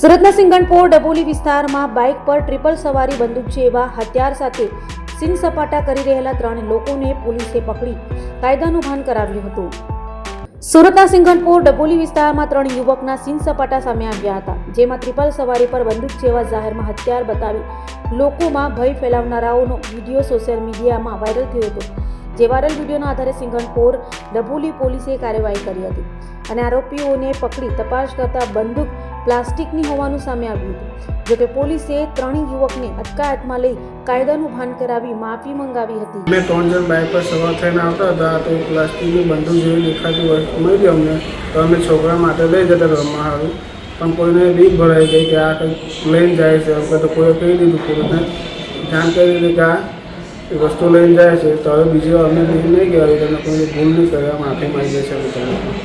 સુરતના સિંગણપોર ડબોલી વિસ્તારમાં બાઇક પર ટ્રિપલ સવારી બંદૂક એવા હથિયાર સાથે સીન સપાટા કરી રહેલા ત્રણ લોકોને પોલીસે પકડી કાયદાનું ભાન કરાવ્યું હતું. સુરતના સિંગણપોર ડબોલી વિસ્તારમાં ત્રણ યુવકના સીન સપાટા સામે આવ્યા હતા, જેમાં ટ્રિપલ સવારી પર બંદૂક જેવા જાહેરમાં હથિયાર બતાવી લોકોમાં ભય ફેલાવનારાઓનો વીડિયો સોશિયલ મીડિયામાં વાયરલ થયો હતો. જે વાયરલ વિડીયોના આધારે સિંગણપોર ડભોલી પોલીસે કાર્યવાહી કરી હતી અને આરોપીઓને પકડી તપાસ કરતા બંદૂક પ્લાસ્ટિકની હોવાનું સામે આવ્યું હતું, જોકે પોલીસે ત્રણેય યુવકને અટકાયતમાં લઈ કાયદાનું ભાન કરાવી માફી મંગાવી હતી. અમે ત્રણ જણ બાઇક પર સવાર થઈને આવતા હતા તો પ્લાસ્ટિકની બંદૂક જેવી દેખાતી વસ્તુ મળી અમને. તો અમે છોકરા માટે લઈ જતા રમવા આવ્યું પણ કોઈને બીક ભરાઈ ગઈ કે આ કંઈક લઈને જાય છે તો કોઈએ કહી દીધું પૂરું. જાણ કરી દીધી કે આ એ વસ્તુ લઈને જાય છે, તો હવે બીજી વાર અમે નહીં કહેવાય તમે કોઈ ભૂલ નહીં કરે માફી માંગીએ છીએ અમે તમને